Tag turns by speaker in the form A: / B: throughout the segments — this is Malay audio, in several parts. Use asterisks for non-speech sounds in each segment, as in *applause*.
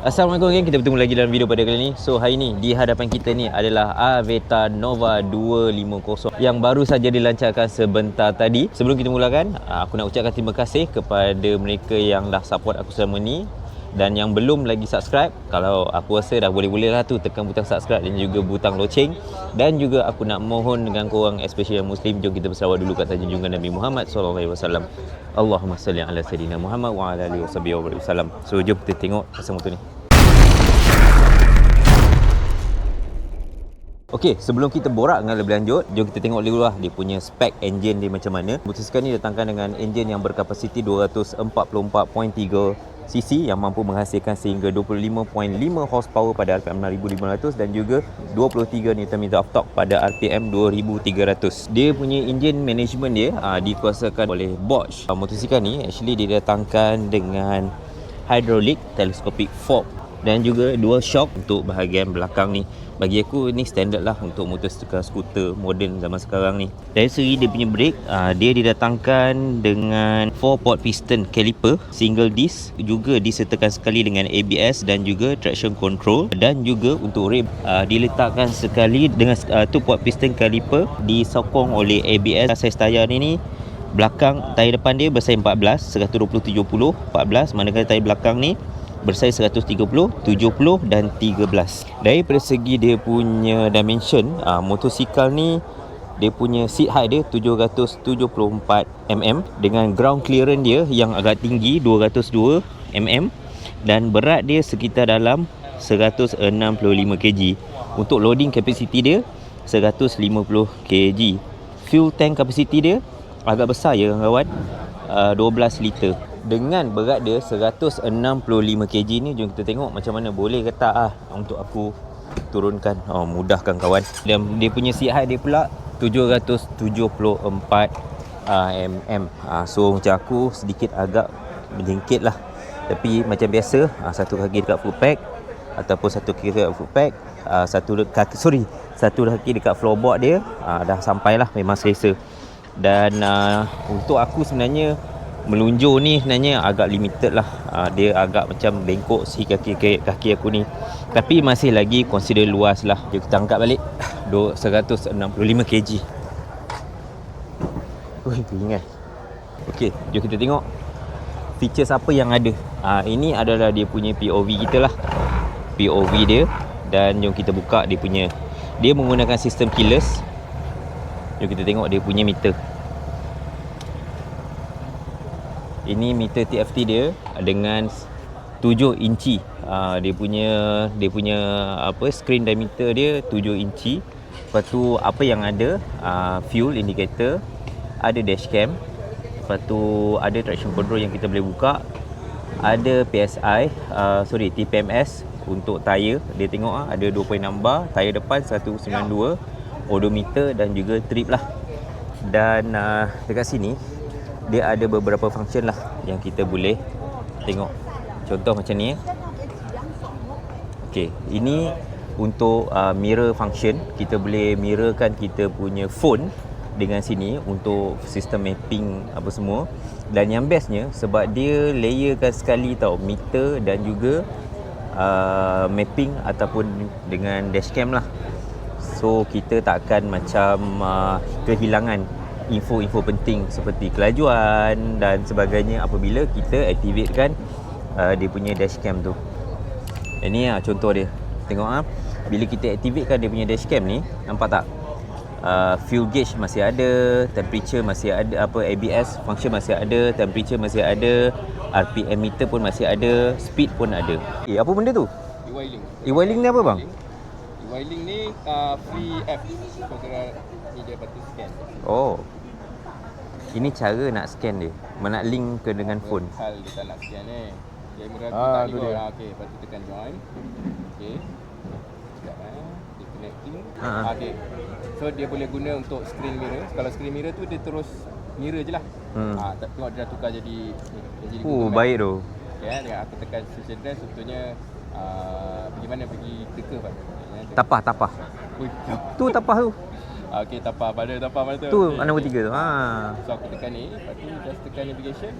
A: Assalamualaikum geng, kita bertemu lagi dalam video pada kali ini So hari ni di hadapan kita ni adalah Aveta Nova 250 Yang baru saja dilancarkan sebentar tadi. Sebelum kita mulakan, aku nak ucapkan terima kasih kepada mereka yang dah support aku selama ni dan yang belum lagi subscribe kalau aku rasa dah boleh-boleh lah tu tekan butang subscribe dan juga butang loceng. Dan juga aku nak mohon dengan korang especially yang muslim jom kita berselawat dulu kat junjungan Nabi Muhammad SAW Allahumma salli ala sayyidina Muhammad wa ala alihi wasallam so jom kita tengok pasal motor ni. Okey, sebelum kita borak dengan lebih lanjut, jom kita tengok dulu lah dia punya spek enjin dia macam mana. Motosikal ni datangkan dengan enjin yang berkapasiti 244.3 cc yang mampu menghasilkan sehingga 25.5 horsepower pada RPM 6500 dan juga 23 Nm of torque pada RPM 2300. Dia punya engine management dia aa, dikuasakan oleh Bosch. Aa, motosikal ni actually didatangkan dengan hydraulic telescopic fork dan juga dual shock untuk bahagian belakang ni. Bagi aku ni standard lah untuk motosikal skuter moden zaman sekarang ni. Dari segi dia punya brake uh, dia didatangkan dengan 4 port piston caliper single disc juga disertakan sekali dengan ABS dan juga traction control. Dan juga untuk rim uh, diletakkan sekali dengan uh, 2 port piston caliper disokong oleh ABS saiz tayar ni ni belakang tayar depan dia bersaiz 14 120 70 14 manakala tayar belakang ni bersaiz 130, 70 dan 13. Daripada segi dia punya dimension, uh, motosikal ni dia punya seat height dia 774 mm dengan ground clearance dia yang agak tinggi 202 mm dan berat dia sekitar dalam 165 kg. Untuk loading capacity dia 150 kg. Fuel tank capacity dia agak besar ya kawan. Uh, 12 liter dengan berat dia 165 kg ni jom kita tengok macam mana boleh ke tak ah untuk aku turunkan. Oh mudahkan kawan. Dan dia punya height dia pula 774 uh, mm uh, so macam aku sedikit agak menjengkit lah. Tapi macam biasa uh, satu kaki dekat full pack ataupun satu kaki dekat full pack uh, satu kaki sorry satu kaki dekat floorboard dia uh, dah sampai lah memang selesa. Dan uh, untuk aku sebenarnya melunjur ni sebenarnya agak limited lah. Uh, dia agak macam bengkok si kaki, kaki aku ni. Tapi masih lagi consider luas lah. Jom kita angkat balik *sighs* 165 kg. Ui, ingat ok jom kita tengok features apa yang ada. Uh, ini adalah dia punya POV kita lah. POV dia. Dan jom kita buka dia punya. Dia menggunakan sistem keyless. Jom kita tengok dia punya meter ini meter TFT dia dengan 7 inci. Uh, dia punya dia punya apa screen diameter dia 7 inci. Lepas tu apa yang ada? Uh, fuel indicator ada dashcam lepas tu ada traction control yang kita boleh buka ada PSI uh, sorry TPMS untuk tayar. Dia tengok uh, ada 2.6 bar tayar depan 192 odometer dan juga trip lah. Dan uh, dekat sini dia ada beberapa function lah yang kita boleh tengok. Contoh macam ni ok ini untuk uh, mirror function. Kita boleh mirrorkan kita punya phone dengan sini untuk sistem mapping apa semua. Dan yang bestnya sebab dia layerkan sekali tau meter dan juga uh, mapping ataupun dengan dashcam lah. So kita takkan macam uh, kehilangan info-info penting seperti kelajuan dan sebagainya apabila kita aktifkan uh, dia punya dashcam tu. Ini ah contoh dia. Tengok ah bila kita aktifkan dia punya dashcam ni, nampak tak? Uh, fuel gauge masih ada, temperature masih ada, apa ABS function masih ada, temperature masih ada, RPM meter pun masih ada, speed pun ada. Eh apa benda tu?
B: E-Wailing.
A: E-Wailing ni apa bang?
B: E-Wailing ni uh, free app Kira ni dia patut scan
A: Oh. Ini cara nak scan dia. Nak link ke dengan phone.
B: Hal dia tak nak scan ni Kamera tu
C: Ah,
B: tak
C: tu dia.
B: ah, Okay, lepas tu tekan join Okay Sekejap eh Dia connecting
A: Ah, ah.
B: ah. Okay So dia boleh guna untuk screen mirror Kalau screen mirror tu dia terus mirror je lah
A: Hmm.
B: ah, tak- Tengok dia dah tukar jadi dia jadi
A: Oh, baik tu.
B: Okay, eh, dengan aku tekan switch address Sebetulnya uh, Pergi mana? Pergi Teka?
A: Tapah, tapah.
B: Ui, *laughs*
A: Tu tapah tu.
B: Ah, Okay, tapah pada tapah mana tu?
A: Tu
B: Okey,
A: nombor tiga tu. Ha.
B: So aku tekan ni, lepas tu just tekan navigation.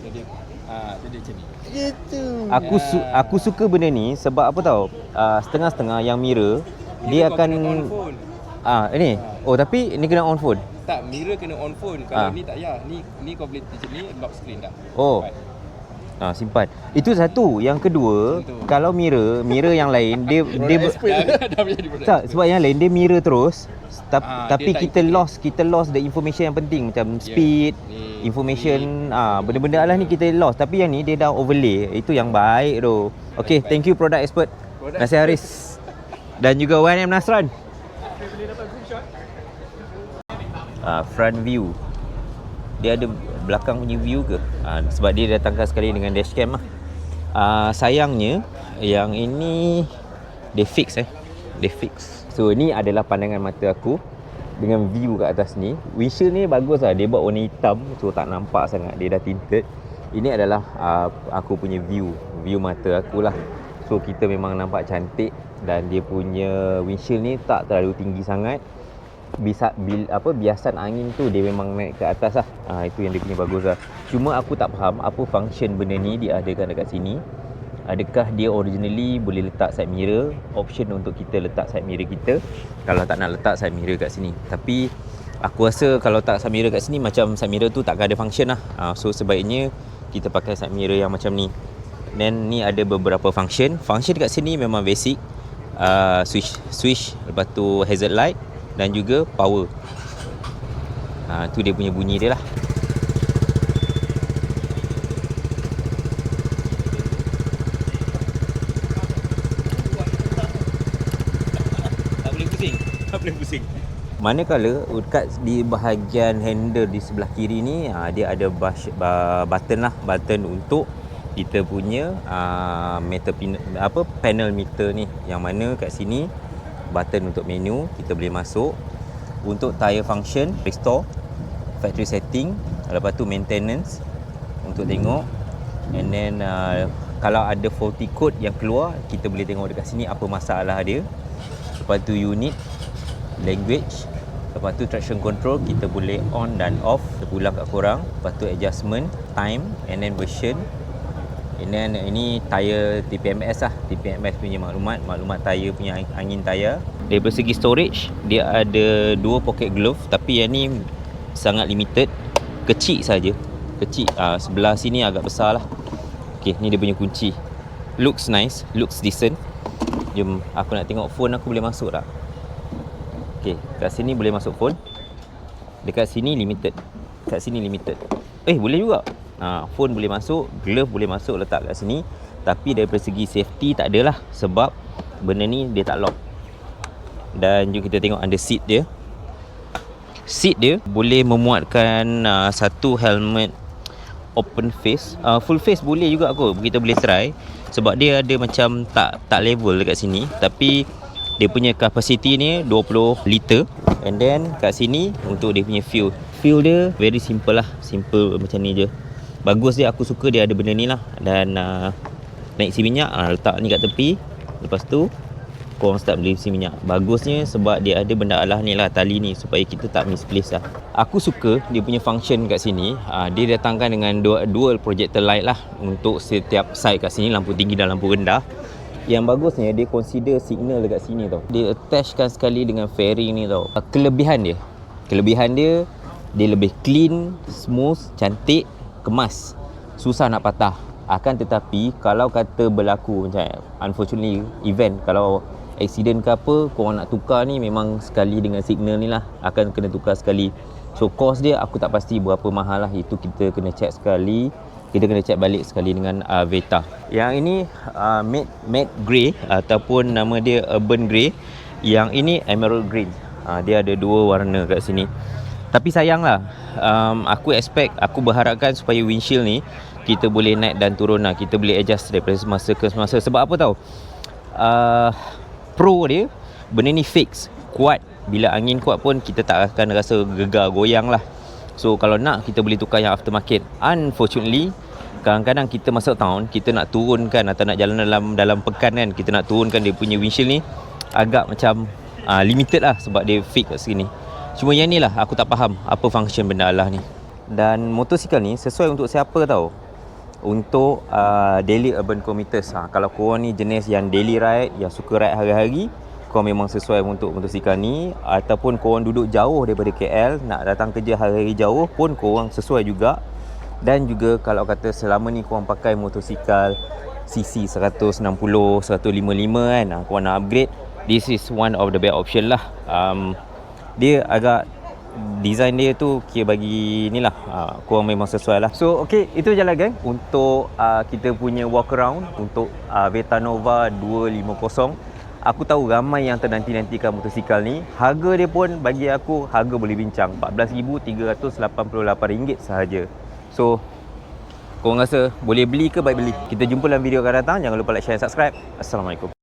B: Jadi Ah, jadi macam ni.
A: Aku su- aku suka benda ni sebab apa tau? Uh, setengah-setengah yang mirror dia
B: kau
A: akan
B: kena on phone.
A: ah ini. Oh tapi ni kena on phone.
B: Tak, mirror kena on phone. Kalau
A: Ah.
B: ni tak payah. Ni ni kau boleh macam ni lock screen dah.
A: Oh.
B: Right.
A: Ah simpan. Itu satu. Yang kedua,
B: Itu.
A: kalau mirror, mirror yang lain dia *laughs* dia ber- *laughs* tak sebab yang lain dia mirror terus tap,
B: Ah,
A: tapi kita
B: integrate.
A: lost kita lost the information yang penting macam speed,
B: Ni,
A: information ah benda-benda lah ni kita lost tapi yang ni dia dah overlay. Itu yang baik tu. Okay,
B: Baik,
A: thank you product expert.
B: Product
A: Nasir Haris. Dan juga YM Nasran. Ah, front view. Dia ada belakang punya view ke? Ah, sebab dia datangkan sekali dengan dashcam lah. Ah, sayangnya yang ini dia fix eh. Dia fix. So ni adalah pandangan mata aku dengan view kat atas ni. Windshield ni bagus lah. Dia buat warna hitam so tak nampak sangat. Dia dah tinted. Ini adalah uh, aku punya view. View mata aku lah. So kita memang nampak cantik dan dia punya windshield ni tak terlalu tinggi sangat bisa bil, apa biasan angin tu dia memang naik ke atas lah. Ha, itu yang dia punya bagus lah. Cuma aku tak faham apa function benda ni diadakan dekat sini. Adakah dia originally boleh letak side mirror, option untuk kita letak side mirror kita kalau tak nak letak side mirror kat sini. Tapi aku rasa kalau tak side mirror kat sini macam side mirror tu takkan ada function lah. Ha, so sebaiknya kita pakai side mirror yang macam ni. Then ni ada beberapa function. Function dekat sini memang basic. Uh, switch switch lepas tu hazard light dan juga power. Ha, tu dia punya bunyi dia lah.
B: Tak boleh pusing. Tak boleh pusing.
A: Manakala dekat di bahagian handle di sebelah kiri ni ha, dia ada bus, ba, button lah, button untuk kita punya uh, meter pin, apa panel meter ni yang mana kat sini button untuk menu kita boleh masuk. Untuk tire function restore factory setting lepas tu maintenance untuk tengok. And then uh, kalau ada faulty code yang keluar kita boleh tengok dekat sini apa masalah dia. Lepas tu unit language lepas tu traction control kita boleh on dan off terpulang kat korang. Lepas tu adjustment time and then version then ini tire TPMS lah. TPMS punya maklumat. Maklumat tire punya ang- angin tayar dari segi storage dia ada dua pocket glove. Tapi yang ni sangat limited. Kecil saja. Kecil uh, sebelah sini agak besar lah. Ok ni dia punya kunci. Looks nice. Looks decent. Jom aku nak tengok phone aku boleh masuk tak? Ok kat sini boleh masuk phone. Dekat sini limited. Kat sini limited. Eh boleh juga ha, phone boleh masuk glove boleh masuk letak kat sini. Tapi dari segi safety tak adalah sebab benda ni dia tak lock. Dan jom kita tengok under seat dia. Seat dia boleh memuatkan uh, satu helmet open face. Uh, full face boleh juga kot kita boleh try. Sebab dia ada macam tak tak level dekat sini. Tapi dia punya capacity ni 20 liter. And then kat sini untuk dia punya fuel. Fuel dia very simple lah. Simple macam ni je bagus dia aku suka dia ada benda ni lah. Dan uh, naik isi minyak uh, letak ni kat tepi. Lepas tu korang start beli isi minyak. Bagusnya sebab dia ada benda alah ni lah tali ni supaya kita tak misplace lah. Aku suka dia punya function kat sini. Uh, dia datangkan dengan dual, dual projector light lah untuk setiap side kat sini lampu tinggi dan lampu rendah. Yang bagusnya dia consider signal dekat sini tau. Dia attachkan sekali dengan fairing ni tau. Kelebihan dia. Kelebihan dia dia lebih clean smooth cantik kemas. Susah nak patah. Akan tetapi kalau kata berlaku macam unfortunately event kalau accident ke apa korang nak tukar ni memang sekali dengan signal ni lah. Akan kena tukar sekali. So cost dia aku tak pasti berapa mahal lah. Itu kita kena check sekali. Kita kena check balik sekali dengan uh, Veta. Yang ini uh, matte matte grey ataupun nama dia urban grey yang ini emerald green. Uh, dia ada dua warna kat sini tapi sayanglah um, aku expect aku berharapkan supaya windshield ni kita boleh naik dan turun lah. Kita boleh adjust daripada semasa ke semasa. Sebab apa tau? Uh, pro dia benda ni fix. Kuat. Bila angin kuat pun kita tak akan rasa gegar goyang lah. So kalau nak kita boleh tukar yang aftermarket. Unfortunately kadang-kadang kita masuk town kita nak turunkan atau nak jalan dalam dalam pekan kan kita nak turunkan dia punya windshield ni agak macam uh, limited lah sebab dia fix kat sini cuma yang ni lah aku tak faham apa function benda Allah ni. Dan motosikal ni sesuai untuk siapa tau? Untuk uh, daily urban commuters. Ha, kalau korang ni jenis yang daily ride, yang suka ride hari-hari, korang memang sesuai untuk motosikal ni ataupun korang duduk jauh daripada KL nak datang kerja hari-hari jauh pun korang sesuai juga. Dan juga kalau kata selama ni korang pakai motosikal CC 160, 155 kan ha, korang nak upgrade this is one of the best option lah. Um, dia agak design dia tu kira bagi ni lah uh, korang memang sesuai lah so ok itu je lah gang untuk uh, kita punya walk around untuk uh, Veta Nova 250 Aku tahu ramai yang ternanti-nantikan motosikal ni. Harga dia pun bagi aku harga boleh bincang. RM14,388 sahaja. So, korang rasa boleh beli ke baik beli? Kita jumpa dalam video akan datang. Jangan lupa like, share dan subscribe. Assalamualaikum.